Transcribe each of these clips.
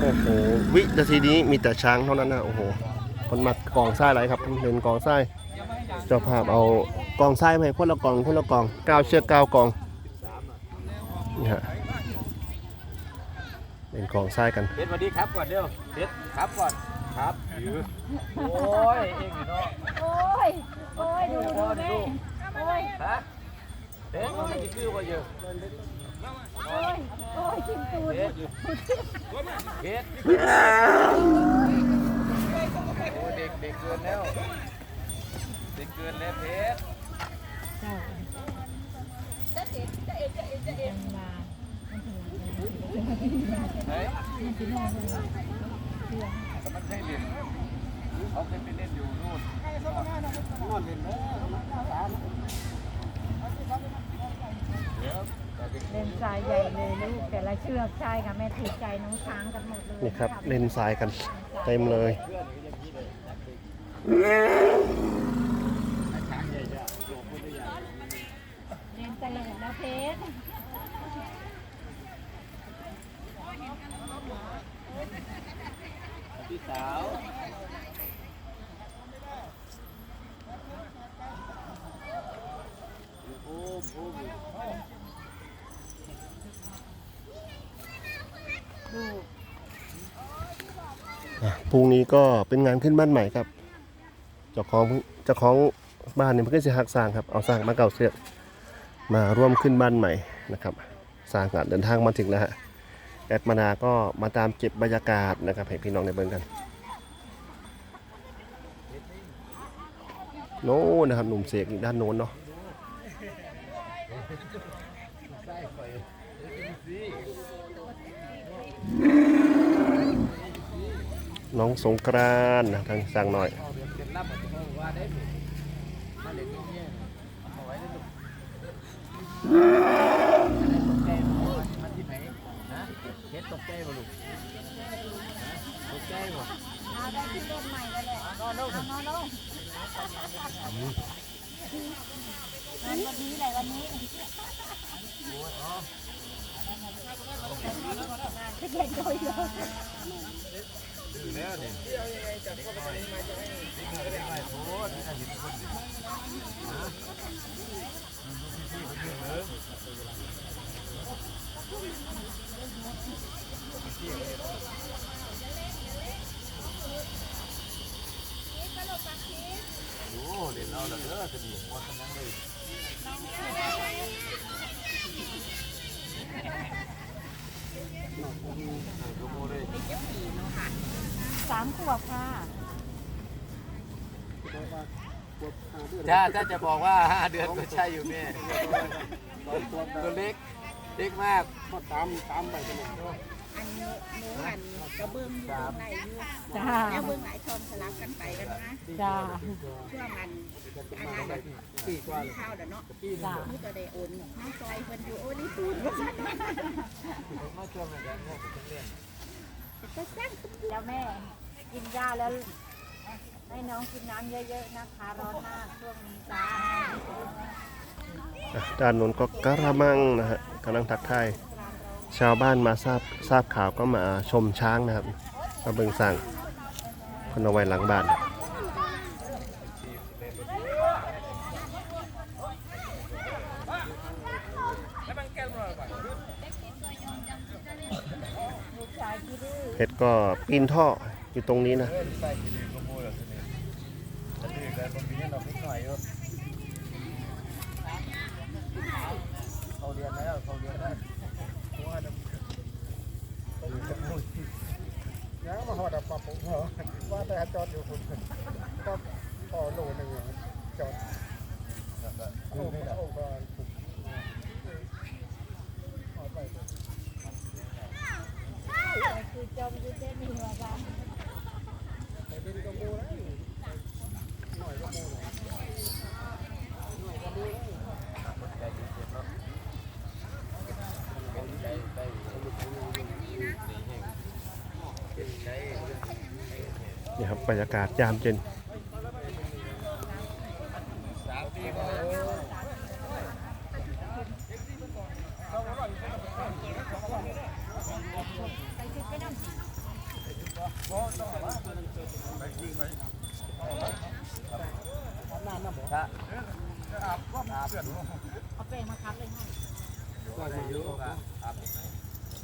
โอ้โห วินาทีนี้มีแต่ช้างเท่านั้นนะ โอ้โหคนมากองทรายอะไรครับเป็นกองทรายเจ้าภาพเอากองทรายมาให้คนละกองคนละกองเก้าเชือกเก้ากองนี่ฮะเป็นกองทรายกันเพชรสวัสดีครับก่อนเร็วเพชรครับก่อนครับยือโอ้ยเองเนาะโอ้ยโอ้ยดูดูแม่โอ้ยฮะเพชรมันจะคือว่าเยอะ โอ้ยโอ้ยชิมตูดเพชรเพชรโอ้เด็กเด็กเกินแล้ว เด็กเกินแล้วเพชรเฮ้ยแต่มันเคยเล่นเขาเคยไปเล่นอยู่นู่นนอนเล่นเดี๋ยวแต่ เด็กเล่นทรายใหญ่เลยลูกแต่ละเชือกใช่ค่ะแม่ถือใจน้องช้างกันหมดเลยนี่ครับเล่นทรายกันเต็มเลย เล่นตลกนะเพชรพี่สาว ดู อะ พรุ่งนี้ก็เป็นงานขึ้นบ้านใหม่ครับ เจ้าของเจ้าของบ้านเนี่ยเพิ่งจะหักสร้างครับ เอาสร้างมาเก่าเสือมาร่วมขึ้นบ้านใหม่นะครับ สร้างการเดินทางมาถึงแล้วฮะ แอดมานาก็มาตามเก็บบรรยากาศนะครับให้พี่น้องได้เบิ่งกัน โน้นนะครับหนุ่มเสกอยู่ด้านโน้นเนาะ น้องสงกรานนะทางสั่งหน่อยเอาเรียนเป็นรับมาจะว่าได้ไหมมาเล่นนี่เนี่ยเอะเฮ็ดตกใจบ่ลูกตกใจบ่เอาได้ขึ้นรถใหม่แล้วแหละนอนลงนอนลงวันนี้แหละวันนี้ จะเก่งโอ้เนี่ยโอ้นี่น่าเห็นคนดิโอ้เด่นเอาละเด้อจะดีหมดทั้งนั้นเลย สามขวบค่ะ ถ้าถ้าจะบอกว่า 5 เดือนก็ใช่อยู่แม่ตัวเล็ก เล็กมากตามตามไปกันเลย อันหนูหนูหันกระเบื้องอยู่ตรงไหนอยู่จ้า แล้วเบื้องหลายชมสลับกันไปกันนะจ้า ช่วงมันอันนั้นปีกว่าเลยข้าวเด้อเนาะจ้า นี่ก็ได้โอนน้องซอยเพิ่นอยู่โอ้นี่ปูนว่าซั่นมาช่วงนั้นแม่ผมเล่นก็สร้างเจ้าแม่กินยาแล้วให้น้องกินน้ำเยอะๆนะคะร้อนมากช่วงนี้จ้า อะด้านน้นก็กระมังนะฮะกำลังทักทาย ชาวบ้านมาทราบทราบข่าวก็มาชมช้างนะครับมาเบิงสั่งคนเอาไว้หลังบ้านเพชรก็ปีนท่ออยู่ตรงนี้นะเขาเรียนแล้วเขาเรียนแล้วว่าจะ ยังมาหอดับปรับผมเหรอว่าแต่จอดอยู่คุณก็พอโลนึงจอดโอ้โหโอ้โหคือจมอยู่เต้นหัวกัน นี่ครับบรรยากาศยามเย็นเอาแป้มาทับเลยให้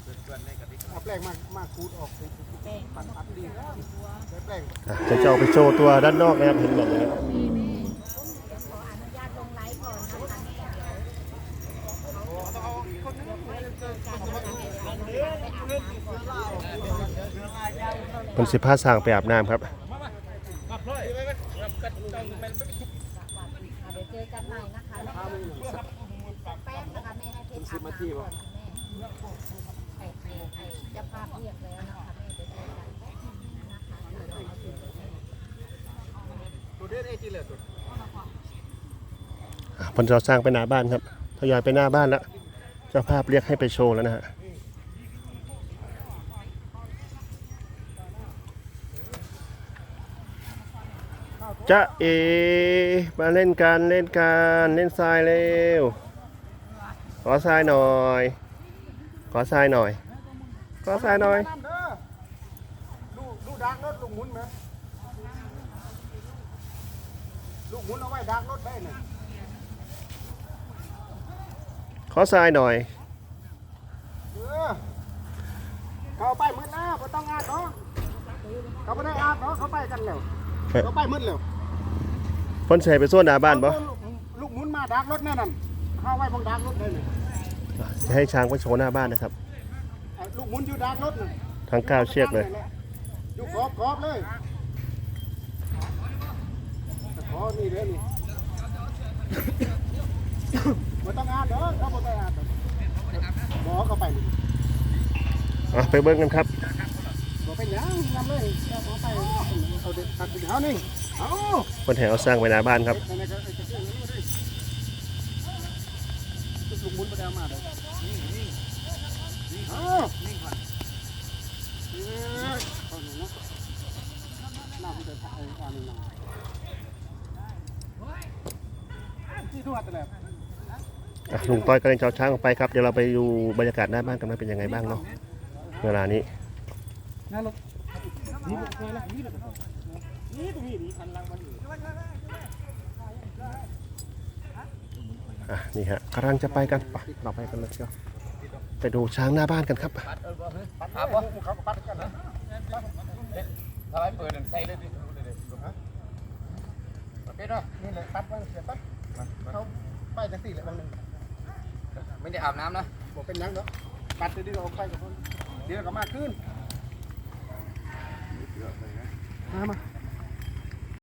จะอยู่กับอาบเพื่อนๆในกระติกเอาแปลงมากมากคูดออกป็นแป้งปัดปัดดีใช้แปลงจะจะเอาไปโชว์ตัวด้านนอกนะครับเห็นแบบนี้ครับนี่นี่เดี๋ยวขออนุญาตลยวเขาคนนึงไปเจอกันนะคะแม่ไปอาบน้ำก่อนเพิ่นสิพาสางไปอาบน้ำครับเจอกันใหม่นะคะแม่แป้งนะคะแม่ให้เพชรอาบน้ำก่อนแม่ จ้าภาพเรียกแล้วนะคะแม่เดี๋ยวเจอกันนะคะเดี๋ยวเราเอาถึงแม่ตัวเด็ดไอ้ที่เหลือตัวอะเพิ่นจะสร้างไปหน้าบ้านครับทยอยไปหน้าบ้านแล้วเจ้าภาพเรียกให้ไปโชว์แล้วนะฮะจะเอมาเล่นกันเล่นกันเล่นทรายเร็วขอทรายหน่อย ขอทรายหน่อย ขอทรายหน่อยนั่นเด้อลูกลูกดักรถลูกหมุนไหมลูกหมุนเอาไว้ดักรถได้เนี่ยขอทรายหน่อยเออเขาไปมืดแล้วไม่ต้องอาดเนาะเขาไม่ได้อาดเนาะเขาไปกันแล้วเฮ้ยเขาไปมืดแล้วเพ่นใส่ไปส่วนหน้าบ้านปะเอลูกลูกหมุนมาดักรถแน่นั่นเข้าไว้บงดักรถได้เนี่ยจะให้ช้างไปโชว์หน้าบ้านนะครับไอ้ ลูกหมุนอยู่ดักรถน่ะทั้งเก้าเชือกเลย อยู่ขอบขอบเลยแต่ขอนี่เด้อนี่ไม่ต้องอาดเด้อเขาไม่ได้อาดเด้อบอกเขาไปนี่อะไปเบิ้งกันครับบอกเป็นหยังนำเลยเอาเอาไปเอาเด็กตัดไปเอานี่เอาคนแถวสร้างไปหน้าบ้านครับในในก็ไอ้กระเตื้องนี่มาดิลูกหมุนไปเอามาเด้อเอะลุงต้อยกำลังจะเอาช้างออกไปครับ เดี๋ยวเราไปดูบรรยากาศหน้าบ้านกันว่าเป็นยังไงบ้างเนาะเวลานี้นั่นรถนี่รถเลยละนี่ตรงนี้นี่คันลังมันอยู่อะนี่ฮะกำลังจะไปกันไปเราไปกันเลยเชียว ไปดูช้างหน้าบ้านกันครับปัดเออบ่เขาปัดกันนะถ้าไว้เปิดนั่นใส่เลยดิดูเลยดิฮะโอเคเนาะนี่เลยปัดมันเสียปัดเขาไปจังสี่เลยบางหนึ่งไม่ได้อาบน้ำนะบอกเป็นยังเนาะปัดเดี๋ยวๆออกไปกับคนเดี๋ยวก็มากขึ้นมามา